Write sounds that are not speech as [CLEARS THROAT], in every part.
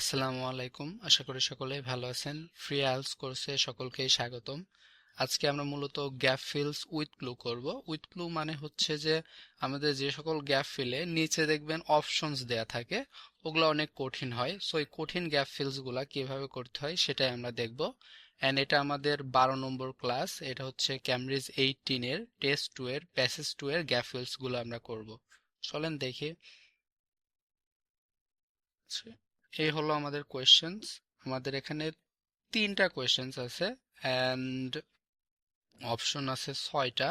আসসালামু আলাইকুম। আশা করি সকলেই ভালো আছেন। ফ্রি আলস কোর্সে সকলকেই স্বাগতম। আজকে আমরা মূলত গ্যাপ ফিলস উইথ ক্লু করব। উইথ ক্লু মানে হচ্ছে যে আমাদের যে সকল গ্যাপ ফিলে নিচে দেখবেন অপশনস দেয়া থাকে। ওগুলো অনেক কঠিন হয়। সো এই কঠিন গ্যাপ ফিলসগুলা কীভাবে করতে হয় সেটাই আমরা দেখব। অ্যান্ড এটা আমাদের বারো নম্বর ক্লাস। এটা হচ্ছে ক্যামব্রিজ এইটিনের টেস্ট টু এর প্যাসেজ টু এর গ্যাপ ফিলসগুলো আমরা করব। চলেন দেখি। আচ্ছা, এই হলো আমাদের কোয়েশ্চেন্স আমাদের এখানে তিনটা কোয়েশ্চেন্স আছে অ্যান্ড অপশন আছে ছয়টা।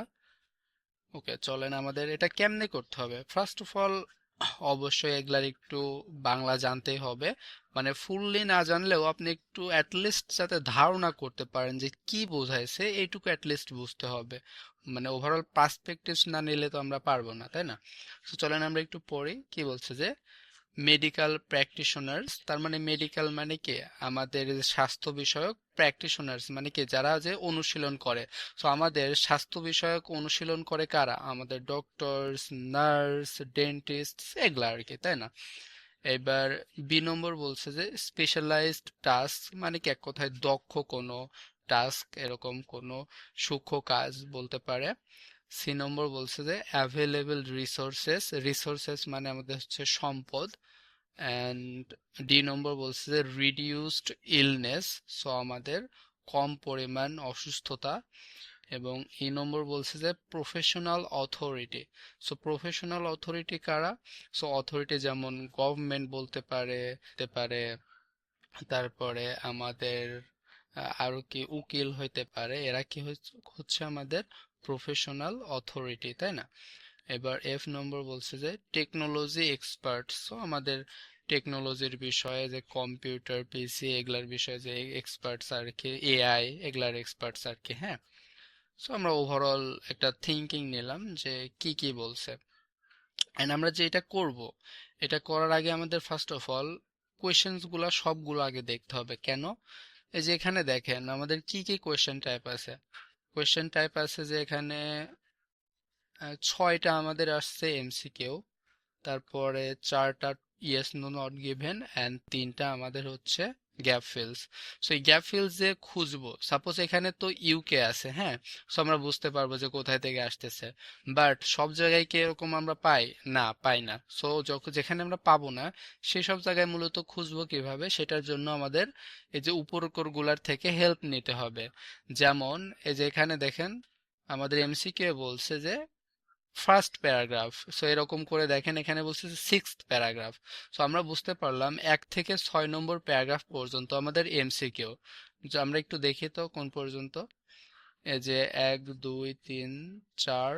ওকে চলেন আমাদের এটা কেমনে করতে হবে? ফার্স্ট অফ অল অবশ্যই এগুলার একটু বাংলা জানতেই হবে। মানে ফুললি না জানলেও আপনি একটু অ্যাটলিস্ট যাতে ধারণা করতে পারেন যে কি বোঝাইছে, এইটুকু অ্যাটলিস্ট বুঝতে হবে। মানে ওভারঅল পার্সপেক্টিভস না নিলে তো আমরা পারব না, তাই না? তো চলেন আমরা একটু পড়ি। কি বলছে যে মেডিকেল প্র্যাকটিশনার্স তার মানে মেডিকেল মানে কি? আমাদের স্বাস্থ্য বিষয়ক প্র্যাকটিশনার্স মানে কি? যারা যে অনুশীলন করে। সো আমাদের স্বাস্থ্য বিষয়ক অনুশীলন করে কারা? আমাদের ডক্টরস নার্স ডেন্টিস্ট এগুলা আর কি, তাই না? এবার বি নম্বর বলছে যে স্পেশালাইজড টাস্ক মানে কি? এক কথায় দক্ষ কোনো টাস্ক এরকম কোনো সূক্ষ্ম কাজ বলতে পারে। সি নম্বর বলছে যে অ্যাভেলেবল রিসোর্সেস রিসোর্সেস মানে আমাদের হচ্ছে সম্পদ অ্যান্ড ডি নম্বর বলছে যে রিডিউসড ইলনেস সো আমাদের কম পরিমাণ অসুস্থতা, এবং ই নম্বর বলছে যে professional authority so professional authority কারা? সো অথরিটি যেমন গভর্নমেন্ট বলতে পারে, হতে পারে, তারপরে আমাদের আরও কি উকিল হইতে পারে, এরা কি হচ্ছে আমাদের প্রফেশনাল অথরিটি তাই না? এবার এফ নম্বর বলছে যে টেকনোলজি এক্সপার্ট সো আমাদের টেকনোলজির বিষয়ে যে কম্পিউটার পিসি এগুলার বিষয়ে যে এক্সপার্টস আর কি এআই এগুলার এক্সপার্টস আর কি হ্যাঁ? সো আমরা ওভারঅল একটা থিঙ্কিং নিলাম যে কি কি বলছে। এন্ড আমরা যে এটা করব, এটা করার আগে আমাদের ফার্স্ট অফ অল কোয়েশ্চেন্সগুলা সবগুলো আগে দেখতে হবে। কেন? এই যে এখানে দেখেন, আমাদের কি কি কোয়েশ্চেন টাইপ আছে? কোয়েশ্চেন টাইপ আছে যে এখানে ছয়টা আমাদের আসছে এমসিকিউ তারপরে চারটা yes no not given and তিনটা আমাদের হচ্ছে গ্যাপ ফিলস সো এই গ্যাপ ফিলস যে খুঁজবো। সাপোজ এখানে তো ইউকে আছে হ্যাঁ? সো আমরা বুঝতে পারব যে কোথায় থেকে আসতেছে। বাট সব জায়গায় কি এরকম আমরা পাই? না পাই না। সো যখন যেখানে আমরা পাবো না, সেই সব জায়গায় মূলত খুঁজবো কীভাবে? সেটার জন্য আমাদের এই যে উপরকরগুলার থেকে হেল্প নিতে হবে। যেমন, এই যে এখানে দেখেন, আমাদের এমসিকিউ বলছে যে ফার্স্ট প্যারাগ্রাফ সো এরকম করে দেখেন, এখানে বলছে সিক্স প্যারাগ্রাফ সো আমরা বুঝতে পারলাম এক থেকে ছয় নম্বর প্যারাগ্রাফ পর্যন্ত আমাদের এমসিকিউ আমরা একটু দেখি তো কোন পর্যন্ত। এই যে এক, দুই, তিন, চার,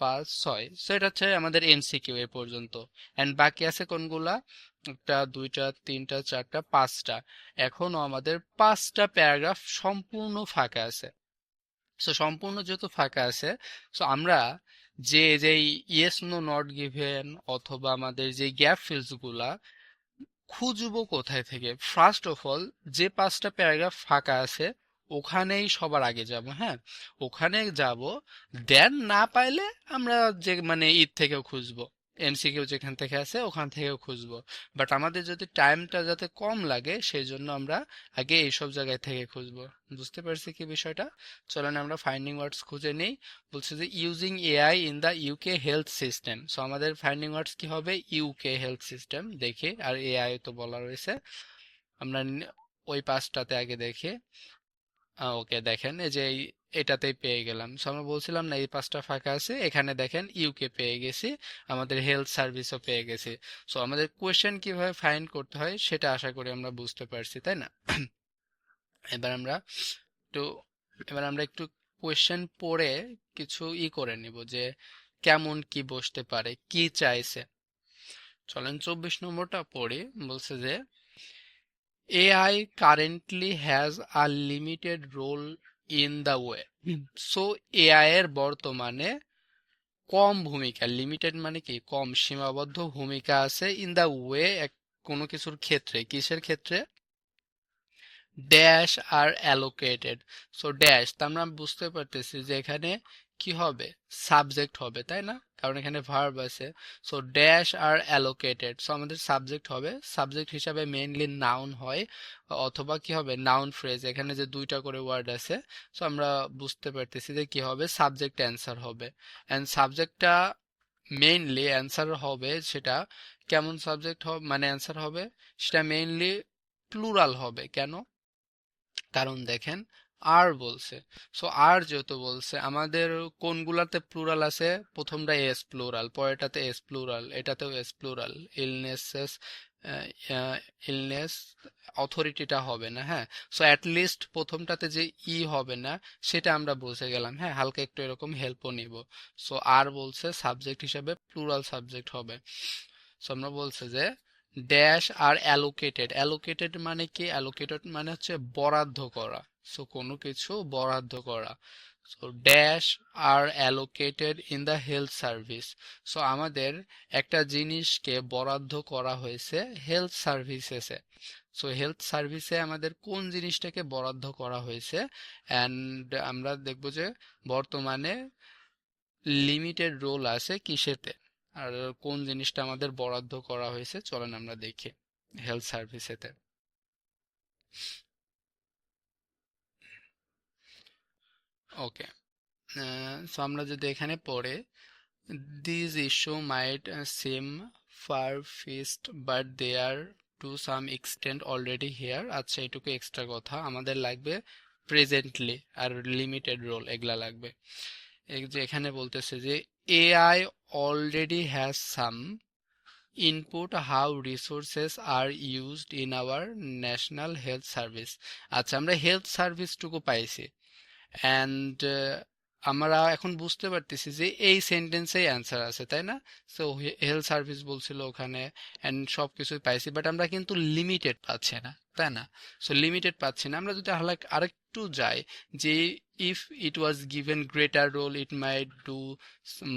পাঁচ, ছয়। সো এটা হচ্ছে আমাদের এমসিকিউ এ পর্যন্ত। অ্যান্ড বাকি আছে কোনগুলা? একটা, দুইটা, তিনটা, চারটা, পাঁচটা। এখনও আমাদের পাঁচটা প্যারাগ্রাফ সম্পূর্ণ ফাঁকা আছে। সো সম্পূর্ণ যেহেতু ফাঁকা আছে সো আমরা যে যে ইয়েস নো নট গিভেন অথবা আমাদের যে গ্যাপ ফিলসগুলা, খুঁজবো কোথায় থেকে? ফার্স্ট অফ অল যে পাঁচটা প্যারাগ্রাফ ফাঁকা আছে, ওখানেই সবার আগে যাব হ্যাঁ? ওখানে যাব দেন না পাইলে আমরা যে মানে ঈদ থেকে খুঁজবো। এমসিকিউ যেখান থেকে আছে, ওখান থেকেও খুঁজবো। বাট আমাদের যদি টাইমটা যাতে কম লাগে সেই জন্য আমরা আগে এইসব জায়গায় থেকে খুঁজবো। বুঝতে পারছি কি বিষয়টা? চলেন আমরা ফাইন্ডিং ওয়ার্ডস খুঁজে নিই। বলছে যে using AI in the UK health system so আমাদের ফাইন্ডিং ওয়ার্ডস কি হবে? ইউকে হেলথ সিস্টেম দেখে, আর এআই তো বলা রয়েছে। আমরা ওই পাঁচটাতে আগে দেখে। ওকে, দেখেন, এই যে এটাতেই পেয়ে গেলাম। সো আমরা বলছিলাম না, এই পাঁচটা ফাঁকা আছে। এখানে দেখেন ইউকে পেয়ে গেছি, আমাদের হেলথ সার্ভিসও পেয়ে গেছি। সো আমাদের কোয়েশ্চেন কীভাবে ফাইন্ড করতে হয়, সেটা আশা করি আমরা বুঝতে পারছি, তাই না? [CLEARS THROAT] এবার আমরা একটু, এবার আমরা একটু কোয়েশ্চেন পড়ে কিছু ই করে নিব যে, কেমন কি বসতে পারে, কি চাইছে? চলেন চব্বিশ নম্বরটা পড়ি, বলছে যে AI currently has a limited role in the way so AI এর বর্তমানে কম ভূমিকা লিমিটেড মানে কি? কম সীমাবদ্ধ ভূমিকা আছে ইন দ্য ওয়ে এক কোনো কিছুর ক্ষেত্রে। কিসের ক্ষেত্রে? Dash are allocated so dash তা আমরা বুঝতে পারতেছি যে এখানে কি হবে? সাবজেক্ট হবে, তাই না? কারণ এখানে ভার্ব আছে। So dash are allocated so আমাদের সাবজেক্ট হবে। সাবজেক্ট হিসাবে মেইনলি নাউন হয়, অথবা কি হবে? নাউন ফ্রেজ এখানে যে দুইটা করে ওয়ার্ড আছে সো আমরা বুঝতে পারতেছি যে কি হবে? সাবজেক্ট অ্যান্সার হবে। অ্যান্ড সাবজেক্টটা মেইনলি অ্যান্সার হবে সেটা কেমন সাবজেক্ট হবে মানে অ্যান্সার হবে? সেটা মেইনলি প্লুরাল হবে। কেন? কারণ দেখেন আর বলছে। সো আর যেহেতু বলছে, আমাদের কোনগুলাতে প্লুরাল আছে? প্রথমটা এস প্লুরাল পরেরটাতে এস প্লুরাল এটাতেও এস প্লুরাল ইলনেসেস ইলনেস অথরিটিটা হবে না হ্যাঁ? সো অ্যাটলিস্ট প্রথমটাতে যে ই হবে না, সেটা আমরা বুঝে গেলাম হ্যাঁ? হালকা একটু এরকম হেল্পও নিব। সো আর বলছে সাবজেক্ট হিসাবে প্লুরাল সাবজেক্ট হবে। সো আমরা বলছে যে ড্যাশ আর অ্যালোকেটেড অ্যালোকেটেড মানে কি? অ্যালোকেটেড মানে হচ্ছে বরাদ্দ করা। সো কোনো কিছু বরাদ্দ করা। So dash are allocated in the health service so আমাদের একটা জিনিসকে বরাদ্দ করা হয়েছে হেলথ সার্ভিসেসে সো হেলথ সার্ভিসে আমাদের কোন জিনিসটাকে বরাদ্দ করা হয়েছে? অ্যান্ড আমরা দেখব যে বর্তমানে লিমিটেড রোল আছে কিসেতে? আর কোন জিনিসটা আমাদের বরাদ্দ করা হয়েছে? চলেন আমরা দেখি হেলথ সার্ভিসেতে ওকে সো আমরা যদি এখানে পড়ে this issue might seem far fetched but they are to some extent already here আচ্ছা এটুকু এক্সট্রা কথা। আমাদের লাগবে প্রেজেন্টলি আর লিমিটেড রোল এগুলা লাগবে। যে এখানে বলতেছে যে AI already has some input how resources are used in our national health service আচ্ছা আমরা হেলথ সার্ভিসটুকু পাইছি। অ্যান্ড আমরা এখন বুঝতে পারতেছি যে এই সেন্টেন্সেই অ্যান্সার আছে, তাই না? সো হেলথ সার্ভিস বলছিল ওখানে অ্যান্ড সব কিছুই পাইছি বাট আমরা কিন্তু লিমিটেড পাচ্ছি না, তাই না? সো লিমিটেড পাচ্ছি না। আমরা যদি হালাক আরেকটু যাই, যে if it was given greater role it might do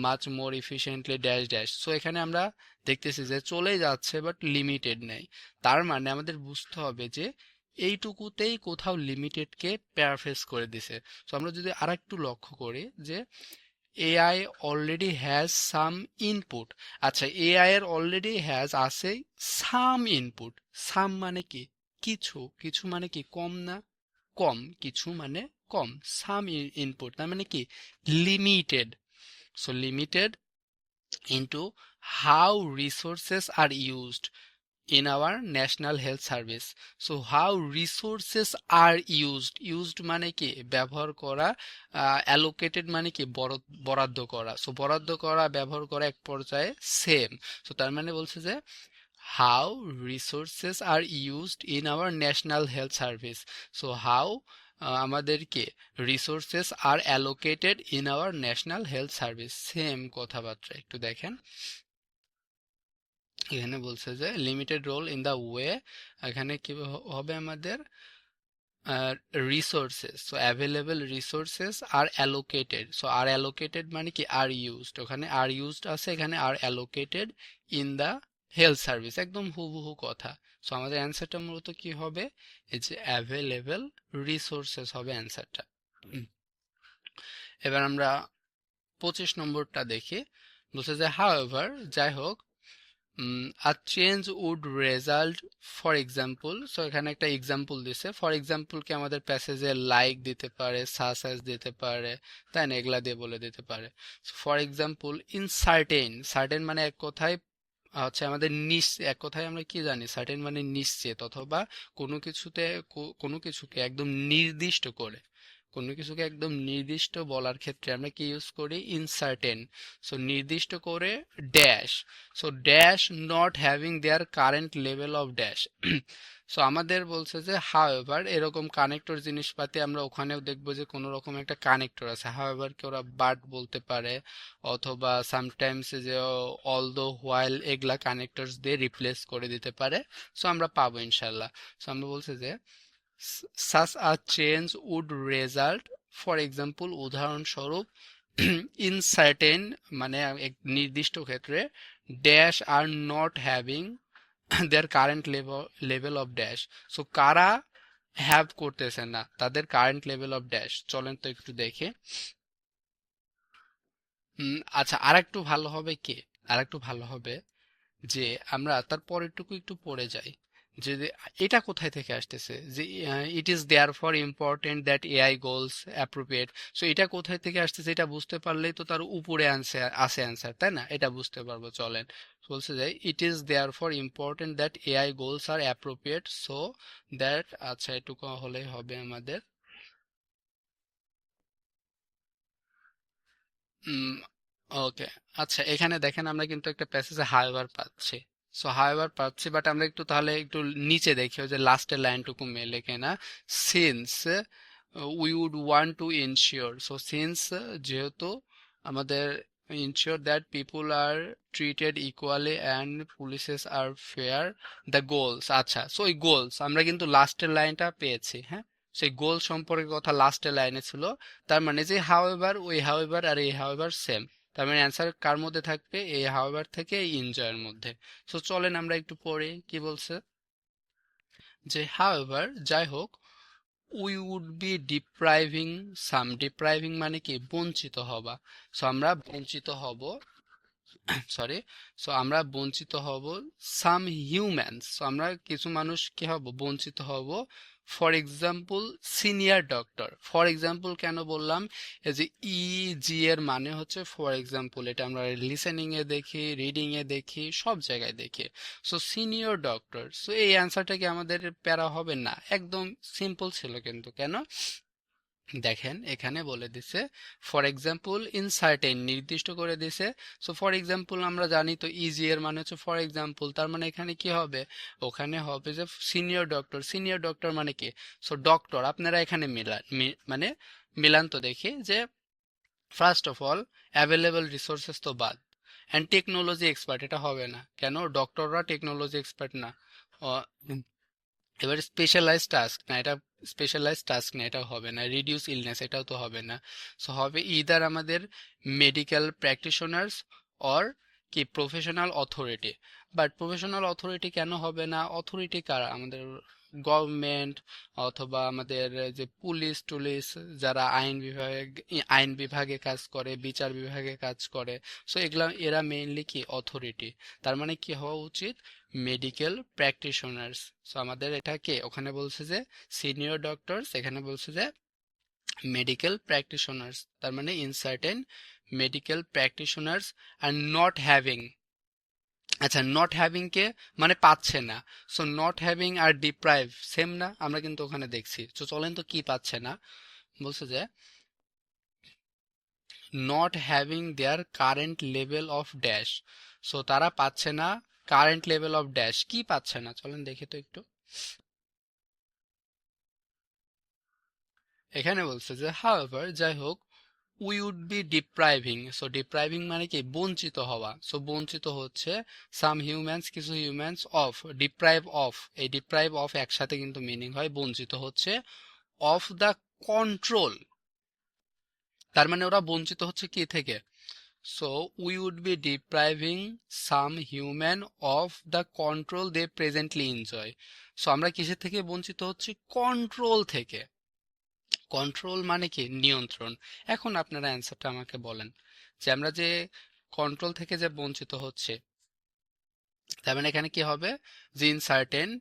much more efficiently dash dash so এখানে আমরা দেখতেছি যে চলে যাচ্ছে বাট লিমিটেড নেই। তার মানে আমাদের বুঝতে হবে যে এইটুকুতেই কোথাও লিমিটেডকে প্যারাফেস করে দিছে। সো আমরা যদি আর একটু লক্ষ্য করি যে AI already has some input আচ্ছা এআই এর অলরেডি হ্যাজ আছে সাম ইনপুট সাম মানে কি? কিছু। কিছু মানে কি? কম না? কম। কিছু মানে কম। সাম ইনপুট তার মানে কি? Limited so limited into how resources are used in our national health service so how resources are used used মানে কি ব্যবহার করা allocated মানে কি বরাদ্দ করা সো বরাদ্দ করা ব্যবহার করা এক পর্যায়ে সেম সো তার মানে বলছে যে how resources are used in our national health service so how আমাদেরকে resources are allocated in our national health service same কথাবার্তা একটু দেখেন এখানে বলছে যে limited role in the way এখানে কি হবে আমাদের? Resources so available resources are allocated so are allocated মানে কি আর ইউজড ওখানে আর ইউজড আছে, এখানে are allocated in the health service একদম হুবহু কথা সো আমাদের অ্যান্সারটা মূলত কি হবে? এই যে অ্যাভেলেবল রিসোর্সেস হবে অ্যান্সারটা এবার আমরা পঁচিশ নম্বরটা দেখি, বলছে যে হাউ এভার যাই হোক a change would result for example so এখানে একটা এক্সাম্পল দিছে। ফর এক্সাম্পলকে আমাদের প্যাসেজে লাইক দিতে পারে সাসাস দিতে পারে, তাই না? এগুলা দিয়ে বলে দিতে পারে। For example in certain certain মানে এক কথায়, হচ্ছে আমাদের নিশ্চিত এক কথায় আমরা কি জানি? সার্টেন মানে নিশ্চিত অথবা কোনো কিছুতে কোনো কিছুকে একদম নির্দিষ্ট করে। কোনো কিছুকে একদম নির্দিষ্ট বলার ক্ষেত্রে আমরা কি ইউজ করি? ইনসার্টেন সো নির্দিষ্ট করে dash so dash not having their current level of dash so আমাদের বলছে যে হাওয়েভার এরকম কানেক্টর জিনিসপাতি আমরা ওখানেও দেখব যে, কোনো রকম একটা কানেক্টর আছে। হাওয়েভার কে ওরা বাট বলতে পারে, অথবা সামটাইমস যে অল দো হোয়াইল এগুলা কানেক্টরস দিয়ে রিপ্লেস করে দিতে পারে। সো আমরা পাবো ইনশাল্লাহ। সো আমরা বলছে যে such a change would result for example উদাহরণস্বরূপ [CLEARS THROAT] ইন সার্টেন মানে এক নির্দিষ্ট ক্ষেত্রে dash are not having their current level of dash so কারা হ্যাভ করতেছে না, তাদের কারেন্ট লেভেল অফ ড্যাশ চলেন তো একটু দেখে। আচ্ছা আরেকটু ভালো হবে কি? আরেকটু ভালো হবে যে, আমরা তার পরেরটুকু একটু পড়ে যাই। যে এটা কোথায় থেকে আসতেছে? যে it is therefore important that AI goals appropriate so এটা কোথায় থেকে আসতেছে এটা বুঝতে পারলেই তো তার উপরে আনসার আসে অ্যান্সার তাই না? এটা বুঝতে পারব, চলেন। বলছে যে it is therefore important that AI goals are appropriate so that আচ্ছা এটুকু হলেই হবে আমাদের। ওকে আচ্ছা এখানে দেখেন আমরা কিন্তু একটা প্যাসেজে হাইওয়ার পাচ্ছি। সো হাইওয়ার পাচ্ছি বাট আমরা একটু তাহলে একটু নিচে দেখি যে লাস্টের লাইনটুকু মেলে কিনা। Since we would want to ensure so since যেহেতু আমাদের ensure that people are treated equally and policies are fair the goals আচ্ছা সো ওই গোলস আমরা কিন্তু লাস্টের লাইনটা পেয়েছি হ্যাঁ? সেই গোল সম্পর্কে কথা লাস্টের লাইনে ছিল, তার মানে যে হাওয়েভার ওই হাওয়েভার আর এই হাওয়েভার সেম তার মানে অ্যান্সার কার মধ্যে থাকবে? এই হাওয়েভার থেকে এই এনজয়ের মধ্যে। সো চলেন আমরা একটু পড়ি, কি বলছে? যে হাওয়েভার যাই হোক we would be depriving some depriving মানে কি? বঞ্চিত হবা সো আমরা বঞ্চিত হব [COUGHS] সরি সো আমরা বঞ্চিত হব সাম হিউম্যানস সো আমরা কিছু মানুষ কি হব? বঞ্চিত হব for example senior doctor for example কেন বললাম? এই যে ই জি এর মানে হচ্ছে ফর এক্সাম্পল এটা আমরা লিসেনিং এ দেখি রিডিং এ দেখি, সব জায়গায় দেখি। সো সিনিয়র ডক্টর সো এই অ্যান্সারটা কি আমাদের প্যারা হবে? না, একদম সিম্পল ছিল কিন্তু, কেন? দেখেন, এখানে বলে দিছে ফর এক্সাম্পল ইনসার্টেন নির্দিষ্ট করে দিছে। সো ফর এক্সাম্পল আমরা জানি তো ইজি এর মানে হচ্ছে ফর এক্সাম্পল তার মানে এখানে কি হবে? ওখানে হবে যে সিনিয়র ডক্টর সিনিয়র ডক্টর মানে কি? সো ডক্টর আপনারা এখানে মিলান মানে মিলান তো দেখি যে first of all available resources তো বাদ। অ্যান্ড টেকনোলজি এক্সপার্ট এটা হবে না। কেন? ডক্টররা টেকনোলজি এক্সপার্ট না। এবার স্পেশালাইজ টাস্ক না, এটা স্পেশালাইজ টাস্ক না এটা হবে না। রিডিউস ইলনেস এটাও তো হবে না। সো হবে ইদার আমাদের মেডিকেল প্র্যাকটিশনার্স অর কি professional authority but professional authority কেন হবে না? অথরিটি কারা? আমাদের গভর্নমেন্ট অথবা আমাদের যে পুলিশ টুলিশ যারা আইন বিভাগ, আইন বিভাগে কাজ করে, বিচার বিভাগে কাজ করে সো এগুলা, এরা মেইনলি কি? অথরিটি তার মানে কি হওয়া উচিত? মেডিকেল প্র্যাকটিশনার্স সো আমাদের এটাকে ওখানে বলছে যে সিনিয়র ডক্টরস এখানে বলছে যে মেডিকেল প্র্যাকটিশনার্স তার মানে in certain medical practitioners are not having আচ্ছা নট হ্যাভিং কে মানে পাচ্ছে না। So not having are deprive same না? আমরা কিন্তু ওখানে দেখছি। তো চলেন তো কি পাচ্ছে না? বলছে যে not having their current level of dash so তারা পাচ্ছে না কারেন্ট লেভেল অফ ড্যাশ কি পাচ্ছে না? চলেন দেখে তো একটু। এখানে বলছে যে হাউএভার যাই হোক we would be depriving so depriving মানে কি? বঞ্চিত হওয়া। সো বঞ্চিত হচ্ছে সাম হিউম্যানস কিছু হিউম্যানস অফ ডিপ্রাইভ অফ এই ডিপ্রাইভ অফ একসাথে কিন্তু মিনিং হয়, বঞ্চিত হচ্ছে অফ দ্য কন্ট্রোল তার মানে ওরা বঞ্চিত হচ্ছে কি থেকে? So we would be depriving some human of the control they presently enjoy so আমরা কিসের থেকে বঞ্চিত হচ্ছি? কন্ট্রোল থেকে। কন্ট্রোল মানে কি? নিয়ন্ত্রণ। এখন আপনারা অ্যান্সারটা আমাকে বলেন। যে আমরা যে কন্ট্রোল থেকে যে বঞ্চিত হচ্ছে, তার মানে এখানে কি হবে? যে ইনসার্টেন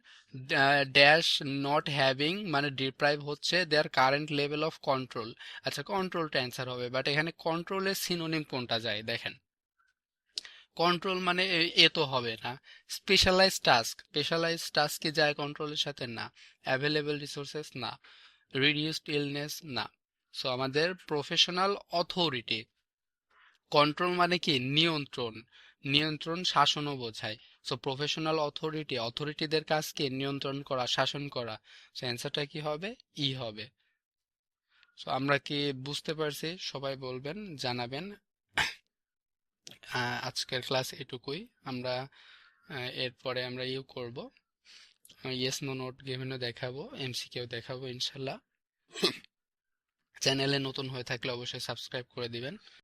ড্যাশ নট হ্যাভিং মানে ডিপ্রাইভ হচ্ছে their current level of control আচ্ছা কন্ট্রোলটা অ্যান্সার হবে বাট এখানে কন্ট্রোলের সিনোনিম কোনটা যায়? দেখেন। কন্ট্রোল মানে এ- তো হবে না। স্পেশালাইজ টাস্ক স্পেশালাইজ টাস্ক কি যায় কন্ট্রোলের সাথে? না। অ্যাভেলেবেল রিসোর্সেস না। রিডিউসড ইলনেস না। সো আমাদের প্রফেশনাল অথরিটি কন্ট্রোল মানে কি? নিয়ন্ত্রণ। নিয়ন্ত্রণ শাসনও বোঝায়। সো প্রফেশনাল অথরিটি অথরিটিদের কাজকে নিয়ন্ত্রণ করা, শাসন করা। সো অ্যান্সারটা কি হবে? ই হবে। সো আমরা কি বুঝতে পারছি? সবাই বলবেন, জানাবেন। আজকের ক্লাস এটুকুই। আমরা এরপরে আমরা ইউ করব। ইয়েস নো নোট গেমেনও দেখাবো এমসিকেও দেখাবো, ইনশাল্লাহ। [COUGHS] চ্যানেলে নতুন হয়ে থাকলে অবশ্যই সাবস্ক্রাইব করে দিবেন।